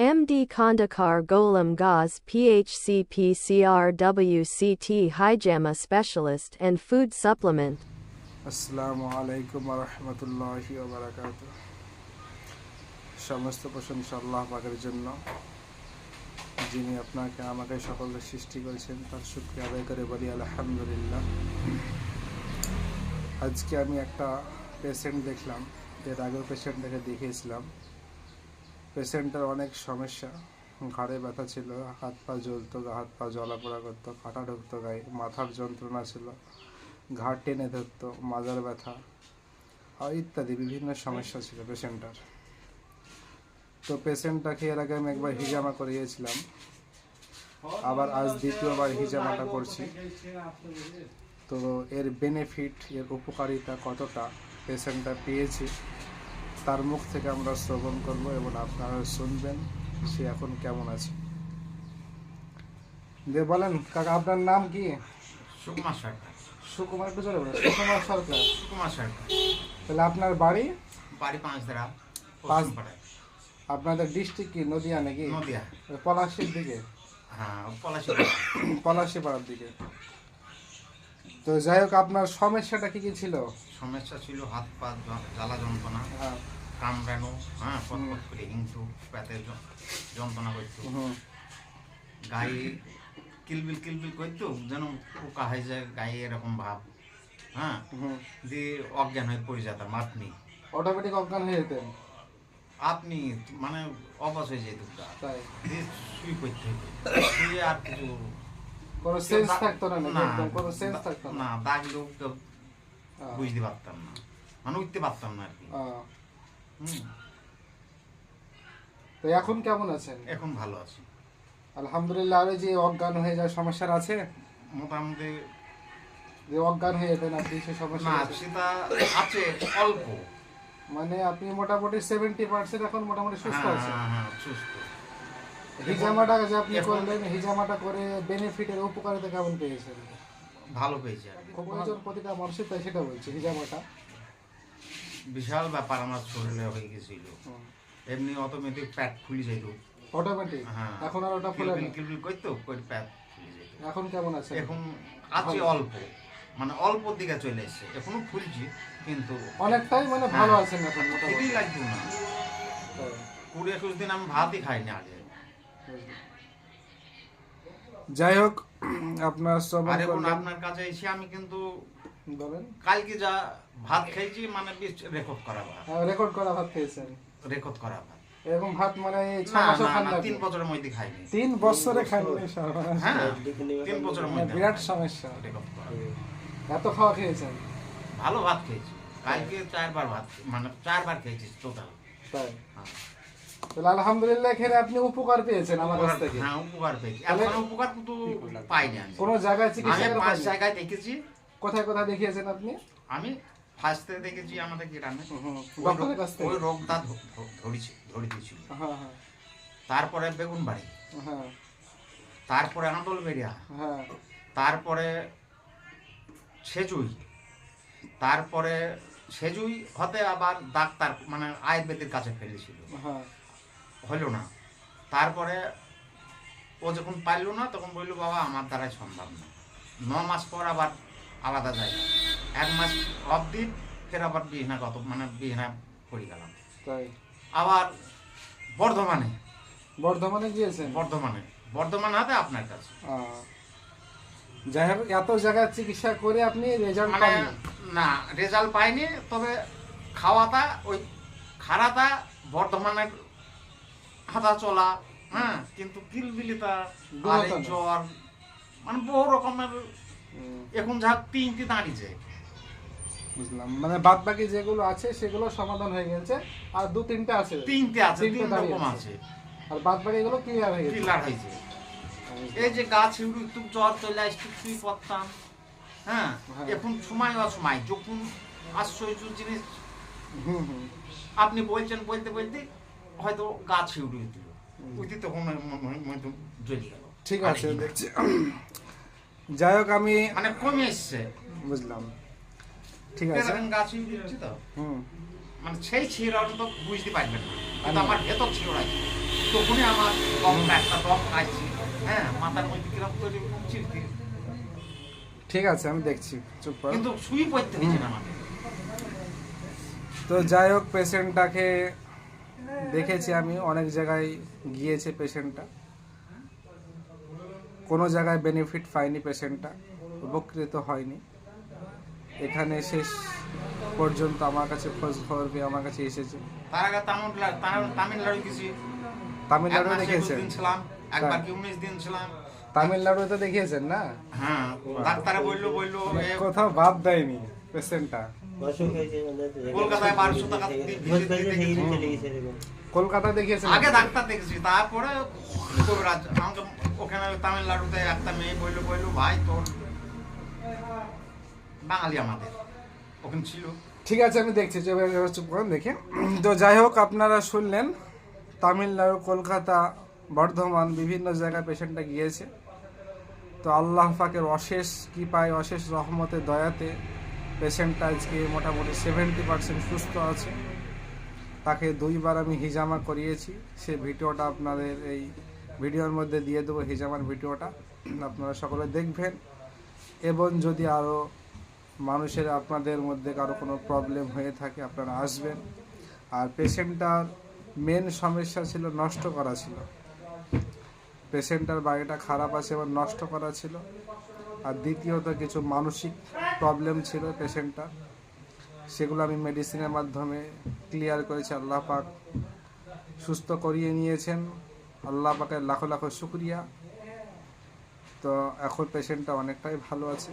MD Kandakar Golem Gaz PHCP CRWCT Hijama Specialist and Food Supplement. আসসালামু আলাইকুম রহমতুল্লাহি বারাকাত সমস্ত প্রশংসা আল্লাহ পাকের জন্য যিনি আপনাকে আমাকে সকলের সৃষ্টি করেছেন তার শুক্রিয়া আদায় করে বলি আলহামদুলিল্লাহ আজকে আমি একটা পেশেন্ট দেখলাম এর আগেও পেশেন্টটাকে দেখিয়েছিলাম পেশেন্টের অনেক সমস্যা। ঘাড়ে ব্যথা ছিল, হাত পা জ্বলতো, হাত পা জ্বলাপোড়া করতো কাটা ঢুকতো গায়ে, মাথার যন্ত্রণা ছিল ঘাড় টেনে ধরতো, মাজার ব্যথা আর ইত্যাদি বিভিন্ন সমস্যা ছিল পেশেন্টার। তো পেশেন্টটাকে এর আগে আমি একবার হিজামা করিয়েছিলাম। আবার আজ দ্বিতীয়বার হিজামাটা করছি। তো এর বেনিফিট এর উপকারিতা কতটা পেশেন্টটা পেয়েছি তার মুখ থেকে আমরা শ্রবণ করব এবং আপনারা শুনবেন সে এখন কেমন আছে। যে বলেন কাকা আপনার নাম কি? সুকুমার সরকার। সুকুমার একটু চলে বলেন সুকুমার সরকার। সুকুমার সরকার। তাহলে আপনার বাড়ি? বাড়ি পাঁচ ধারা পাঁচ- আপনাদের ডিস্ট্রিক্ট কি? নদিয়া নাকি? নদিয়া। পলাশির দিকে? হ্যাঁ পলাশি পলাশি পাড়ার দিকে। তো যাই হোক আপনার সমস্যাটা কি কি ছিল? সমস্যা ছিল হাত পা জ্বালা যন্ত্রণা হ্যাঁ। কামড়ানো হ্যাঁ পটপট করে হিংসু য- যন্ত্রণা করতো। গায়ে কিলবিল কিলবিল করতো যেন পোকা হয়ে যায় গায়ে এরকম ভাব হ্যাঁ। দিয়ে অজ্ঞান হয়ে পড়ে যেতাম আপনি। অটোমেটিক অজ্ঞান হয়ে যেতেন। আপনি মানে অবশ হয়ে যেত তাই। দিয়ে শুয়ে পড়তে হতো শুয়ে আর কিছু কোনো সেন্স থাকতো না একদম কোনো সেন্স থাকতো না? দাগলেও বুঝতে পারতাম না। মানে উঠতে পারতাম না আর কি। তো এখন কেমন আছেন? এখন ভালো আছি। আলহামদুলিল্লাহ আর যে অজ্ঞান হয়ে যাওয়ার সমস্যা আছে? মোটামুটি যে অজ্ঞান হয়ে যেতেন আপনি সে সমস্যা না সেটা আছে অল্প। মানে আপনি মোটামুটি সেভেন্টি পার্সেন্ট এখন মোটামুটি সুস্থ হ্যাঁ, আছেন। হ্যাঁ, হ্যাঁ, সুস্থ। হিজামাটা যে আপনি করলেন হিজামাটা করে বেনিফিটের উপকারিতা কেমন পেয়েছেন? ভালো পেয়েছি আর কি। প্রয়োজন প্রতিটা মানুষের তাই সেটা বলছি হিজামাটা। বিশাল ব্যাপার আমার শরীরে হয়ে গেছিল। এমনি অটোমেটিক প্যাট খুলে যেত। অটোমেটিক হ্যাঁ। এখন আর ওটা ফুলে না? কিলবিল করতো করে প্যাট খুলে যেত। এখন কেমন আছে? এখন আছে অল্প। মানে অল্প দিকে চলে এসছে। এখনও ফুলছি কিন্তু অনেকটাই মানে ভালো হ্যাঁ। আছেন এখন মোটামুটি? ঠিকই লাগতো না কুড়ি একুশ দিন আমি ভাতই খাইনি আগে। যাই হোক আপনার শ্রবণ আর এখন আপনার কাছে এসে আমি কিন্তু বলেন। কালকে যা ভাত খেয়েছি মানে রেকর্ড করা ভাত। রেকর্ড করা ভাত খেয়েছেন। রেকর্ড করা ভাত। এরকম ভাত মানে তিন বছরের মধ্যে খাইনি। তিন বছরে খান হ্যাঁ তিন বছরের মানে মধ্যে। বিরাট সমস্যা। রেকর্ড করা এত খাওয়া খেয়েছেন? ভালো ভাত খেয়েছি। কালকে চারবার ভাত মানে চারবার খেয়েছি টোটাল তাই। তাহলে আলহামদুলিল্লাহ এখানে আপনি উপকার পেয়েছেন আমার কাছ থেকে। হ্যাঁ উপকার পেয়েছি। এখন উপকার কিন্তু পাইনি আমি। কোন জায়গায় চিকিৎসা করে পাঁচ জায়গায় দেখেছি। কোথায় কোথায় দেখিয়েছেন আপনি? আমি ফার্স্টে দেখেছি আমাদের গ্রামে। ডক্টরের কাছ থেকে? ওই রোগটা ধ- ধ- ধরেছি ধরে দিয়েছিল তারপরে বেগুন বাড়ি। হ্যাঁ। তারপরে আন্দোল বেরিয়া হ্যাঁ। তারপরে সেজুই। তারপরে সেজুই হতে আবার ডাক্তার মানে আয়ুর্বেদের কাছে ফেলেছিল। হ্যাঁ। হলো না। তারপরে ও যখন পারল না তখন বলল বাবা আমার দ্বারাই সম্ভব না। ন মাস পর আবার আলাদা জায়গা এক মাস অবধি ফের আবার বিহনা কত মানে বিহনা করে গেলাম। তাই? আবার বর্ধমানে। বর্ধমানে গিয়েছেন? বর্ধমানে। বর্ধমান হাতে আপনার কাছে। যাই হোক এত জায়গায় চিকিৎসা করে আপনি রেজাল্ট মানে না রেজাল্ট পাইনি তবে খাওয়াটা ওই খারাটা বর্ধমানের হাঁটা চলা হ্যাঁ কিন্তু আর দুরন্ত না। জ্বর মানে বহু রকমের এখন যা তিনটি দাঁড়িয়েছে বুঝলাম। মানে বাদ বাকি যেগুলো আছে সেগুলো সমাধান হয়ে গেছে। আর দু তিনটা আছে। তিনটে আছে তিন রকম আছে। আর বাদ বাকি এগুলো ক্লিয়ার হয়ে গেছে। কিলার হয়েছে এই যে গাছ উড়ু একটু জ্বর চলে আসতে শুয়ে পড়তাম হ্যাঁ হ্যাঁ। এখন সময় অসময় যখন আশ্চর্য জিনিস। হুম হুম। আপনি বলছেন বলতে বলতে হয়তো গাছ উড়ে দিল। উঠে তখন জ্বলে গেল। ঠিক আছে দেখছি। যাই হোক আমি মানে কমে এসছে। বুঝলাম। ঠিক আছে। গাছ উড়ে দিচ্ছি তো? হুম। মানে সেই ছিঁড়াটা তো বুঝতে পারবেন না। কিন্তু আমার ভেতর ছিঁড়াই তখনই আমার দম একটা দম খাইছি। হ্যাঁ মাথার মধ্যে কিরম করে চিরকি ঠিক আছে আমি দেখছি। চুপ করো। কিন্তু শুই পড়তে না আমাকে। তো যাই হোক পেশেন্টটাকে দেখেছি আমি অনেক জায়গায় গিয়েছে পেশেন্টটা। কোনো জায়গায় বেনিফিট পায়নি পেশেন্টটা উপকৃত হয়নি। এখানে শেষ পর্যন্ত আমার কাছে খোঁজ খবর পেয়ে আমার কাছে এসেছে। তার আগে তামিলনাড়ু তামিল- তামিলনাড়ু গেছি। তামিলনাড়ু ছিলাম একবার। কি উনিশ দিন ছিলাম। তামিলনাড়ু তো দেখিয়েছেন না? হ্যাঁ ডাক্তারে বলল বলল এ কোথাও বাদ দেয়নি পেশেন্টটা। কলকাতায় বারোশো টাকা। কলকাতা দেখিয়েছেন আগে ডাক্তার দেখেছি তারপরে আমাকে ওখানে তামিলনাড়ুতে একটা মেয়ে বলল বলল ভাই তোর বাঙালি আমাদের। ওখানে ছিল। ঠিক আছে আমি দেখছি চুপ করেন দেখে। তো যাই হোক আপনারা শুনলেন তামিলনাড়ু কলকাতা বর্ধমান বিভিন্ন জায়গায় পেশেন্টটা গিয়েছে। তো আল্লাহ পাকের অশেষ কৃপায় অশেষ রহমতের দয়াতে পেশেন্টটা আজকে মোটামুটি সেভেন্টি পার্সেন্ট সুস্থ আছে। তাকে দুইবার আমি হিজামা করিয়েছি। সে ভিডিওটা আপনাদের এই ভিডিওর মধ্যে দিয়ে দেবো, হিজামার ভিডিওটা। আপনারা সকলে দেখবেন। এবং যদি আরও মানুষের আপনাদের মধ্যে কারও কোনো প্রবলেম হয়ে থাকে, আপনারা আসবেন। আর পেশেন্টটার মেন সমস্যা ছিল নষ্ট করা ছিল। পেশেন্টটার বাড়িটা খারাপ আছে এবং নষ্ট করা ছিল। আর দ্বিতীয়ত কিছু মানসিক প্রবলেম ছিল পেশেন্টটা সেগুলো আমি মেডিসিনের মাধ্যমে ক্লিয়ার করেছি, আল্লাহ পাক সুস্থ করিয়ে নিয়েছেন। আল্লাহ পাকের লাখো লাখো শুক্রিয়া। তো এখন পেশেন্টটা অনেকটাই ভালো আছে।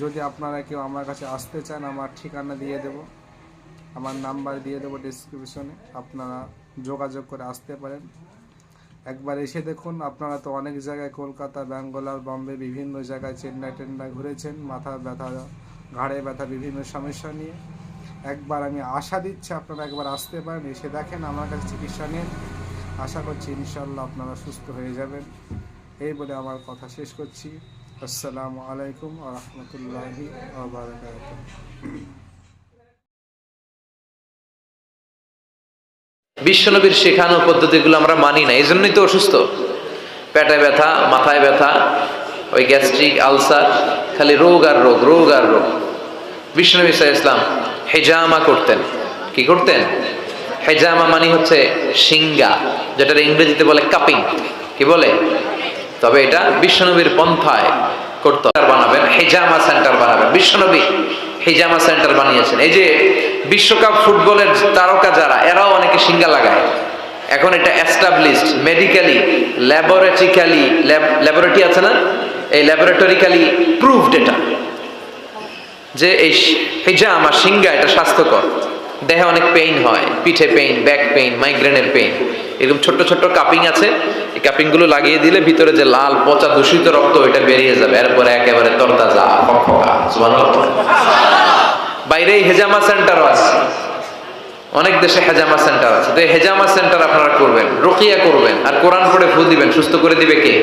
যদি আপনারা কেউ আমার কাছে আসতে চান, আমার ঠিকানা দিয়ে দেব। আমার নাম্বার দিয়ে দেবো ডিসক্রিপশনে আপনারা যোগাযোগ করে আসতে পারেন। একবার এসে দেখুন, আপনারা তো অনেক জায়গায় কলকাতা, ব্যাঙ্গালোর, বম্বে, বিভিন্ন জায়গায় চেন্নাই টেন্নাই ঘুরেছেন, মাথা ব্যথা, ঘাড়ে ব্যথা, বিভিন্ন সমস্যা নিয়ে। একবার আমি আশা দিচ্ছি আপনারা একবার আসতে পারেন, এসে দেখেন, আমার কাছে চিকিৎসা নিন। আশা করছি ইনশাল্লাহ আপনারা সুস্থ হয়ে যাবেন। এই বলে আমার কথা শেষ করছি। আসসালামু আলাইকুম আ রহমতুল্লাহি বিশ্বনবীর শেখানো পদ্ধতিগুলো আমরা মানি না এই জন্যই তো অসুস্থ। পেটে ব্যথা, মাথায় ব্যথা, ওই গ্যাস্ট্রিক আলসার, খালি রোগ আর রোগ রোগ আর রোগ। বিশ্বনবী সাহা ইসলাম হেজামা করতেন। কি করতেন? হেজামা মানে হচ্ছে সিঙ্গা, যেটার ইংরেজিতে বলে কাপিং। কি বলে? তবে এটা বিশ্বনবীর পন্থায় করতে বানাবেন, হেজামা সেন্টার বানাবেন। বিশ্বনবী হেজামা সেন্টার বানিয়েছেন। এই যে বিশ্বকাপ ফুটবলের তারকা যারা, এরাও অনেকে সিঙ্গা লাগায়। এখন এটা এস্টাবলিশড মেডিকেলি ল্যাবরেটরিক্যালি ল্যাবরেটরি আছে না? এই ল্যাবরেটরিক্যালি প্রুভড এটা। যে এই হেজামা সিঙ্গা এটা স্বাস্থ্যকর। দেহে অনেক পেইন হয়, পিঠে পেইন ব্যাক পেইন মাইগ্রেনের পেইন এরকম ছোট্ট ছোট্ট কাপিং আছে। এই কাপিংগুলো লাগিয়ে দিলে ভিতরে যে লাল, পচা দূষিত রক্ত, ওইটা বেরিয়ে যাবে। এরপরে একেবারে তরতাজা খকখকা সুবহানাল্লাহ। বাইরে হেজামা সেন্টার আছে। অনেক দেশে হেজামা সেন্টার আছে। তো হেজামা সেন্টার আপনারা করবেন, রকিয়া করবেন, আর কোরআন পড়ে ফু দিবেন, সুস্থ করে দিবে কে?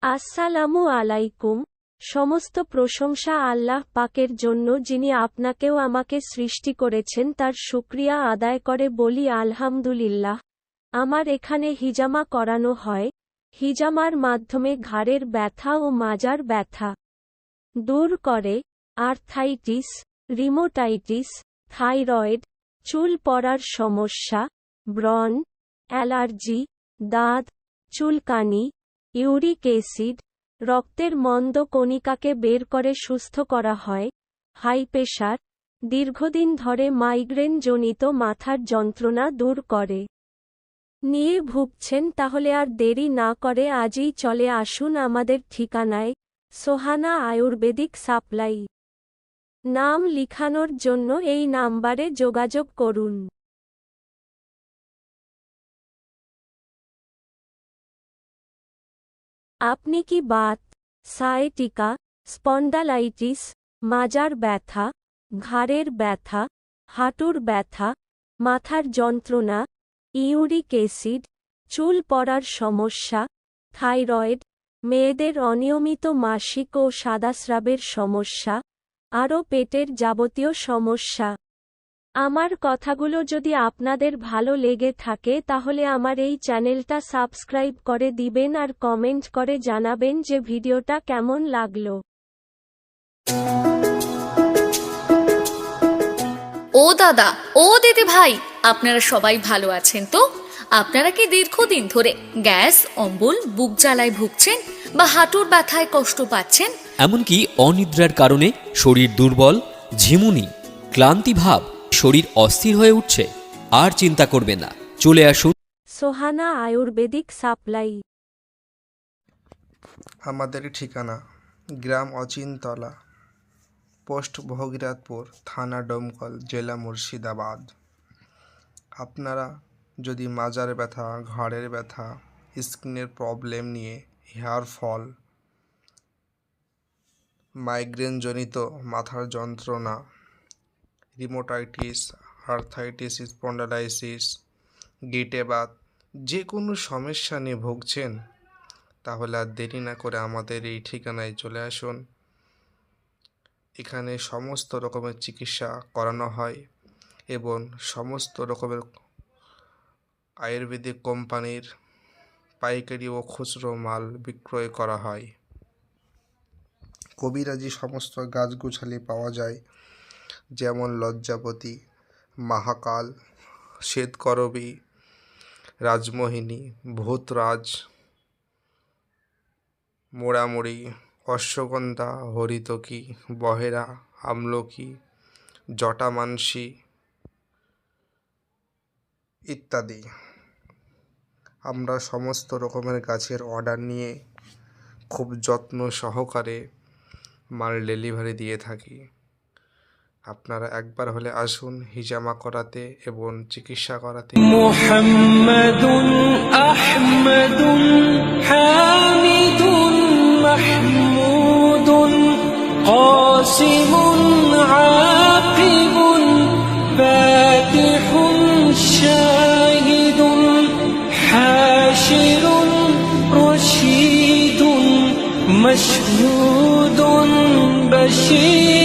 আসসালামু আলাইকুম। সমস্ত প্রশংসা আল্লাহ পাকের জন্য যিনি আপনাকেও আমাকে সৃষ্টি করেছেন, তার শুক্রিয়া আদায় করে বলি, আলহামদুলিল্লাহ। আমার এখানে হিজামা করানো হয়। হিজামার মাধ্যমে ঘাড়ের ব্যথা ও মাজার ব্যথা। দূর করে আর্থাইটিস রিমোটাইটিস থাইরয়েড চুল পড়ার সমস্যা, ব্রণ, অ্যালার্জি, দাঁত, চুলকানি, ইউরিক অ্যাসিড, রক্তের মন্দ কণিকাকে বের করে সুস্থ করা হয়, হাই প্রেশার দীর্ঘদিন ধরে মাইগ্রেন জনিত মাথার যন্ত্রণা দূর করে। নিয়ে ভুগছেন তাহলে আর দেরি না করে আজই চলে আসুন আমাদের ঠিকানায়। সোহানা আয়ুর্বেদিক সাপ্লাই। নাম লিখানোর জন্য এই নাম্বারে যোগাযোগ করুন। আপনি কি বাত, সায়েটিকা, স্পন্ডালাইটিস, মাজার ব্যথা, ঘাড়ের ব্যথা, হাঁটুর ব্যথা, মাথার যন্ত্রণা, ইউরিক অ্যাসিড, চুল পড়ার সমস্যা, থাইরয়েড মেয়েদের অনিয়মিত মাসিক ও সাদাস্রাবের সমস্যা, আরও পেটের যাবতীয় সমস্যা। আমার কথাগুলো যদি আপনাদের ভালো লেগে থাকে তাহলে আমার এই চ্যানেলটা সাবস্ক্রাইব করে দিবেন আর কমেন্ট করে জানাবেন যে ভিডিওটা কেমন লাগল। ও দাদা, ও দিদি ভাই আপনারা সবাই ভালো আছেন তো? আপনারা কি দীর্ঘদিন ধরে গ্যাস অম্বল বুক জ্বালায় ভুগছেন বা হাঁটুর ব্যথায় কষ্ট পাচ্ছেন? এমনকি অনিদ্রার কারণে শরীর দুর্বল ঝিমুনি ক্লান্তিভাব শরীর অস্থির হয়ে উঠছে। আর চিন্তা করবে না চলে আসুন। সোহানা আয়ুর্বেদিক সাপ্লাই। আমাদের ঠিকানা গ্রাম অচিনতলা পোস্ট ভগীরথপুর থানা ডোমকল জেলা মুর্শিদাবাদ। আপনারা যদি মাজার ব্যথা, ঘাড়ের ব্যথা, স্কিনের প্রবলেম নিয়ে হেয়ার ফল, মাইগ্রেনজনিত মাথার যন্ত্রণা, রিমোটাইটিস, আর্থাইটিস, স্পন্ডালাইসিস গিটেবাত যে কোনো সমস্যা নিয়ে ভুগছেন, তাহলে আর দেরি না করে আমাদের এই ঠিকানায় চলে আসুন। এখানে সমস্ত রকমের চিকিৎসা করানো হয় এবং সমস্ত রকমের আয়ুর্বেদিক কোম্পানির পাইকারি ও খুচরো মাল বিক্রয় করা হয়। কবিরাজি সমস্ত গাছগুছালি পাওয়া যায়, যেমন লজ্জাপতি, মহাকাল, শ্বেতকরবী, রাজমোহিনী, ভূতরাজ, মোড়ামুড়ি, অশ্বগন্ধা, হরিতকি, বহেরা, আমলকি, জটামানসি ইত্যাদি। আমরা সমস্ত রকমের গাছের অর্ডার নিয়ে খুব যত্ন সহকারে মাল ডেলিভারি দিয়ে থাকি আপনারা একবার হলে আসুন হিজামা করাতে এবং চিকিৎসা করাতে محمد أحمد حامد محمود قاسم رشيد مشهود بشير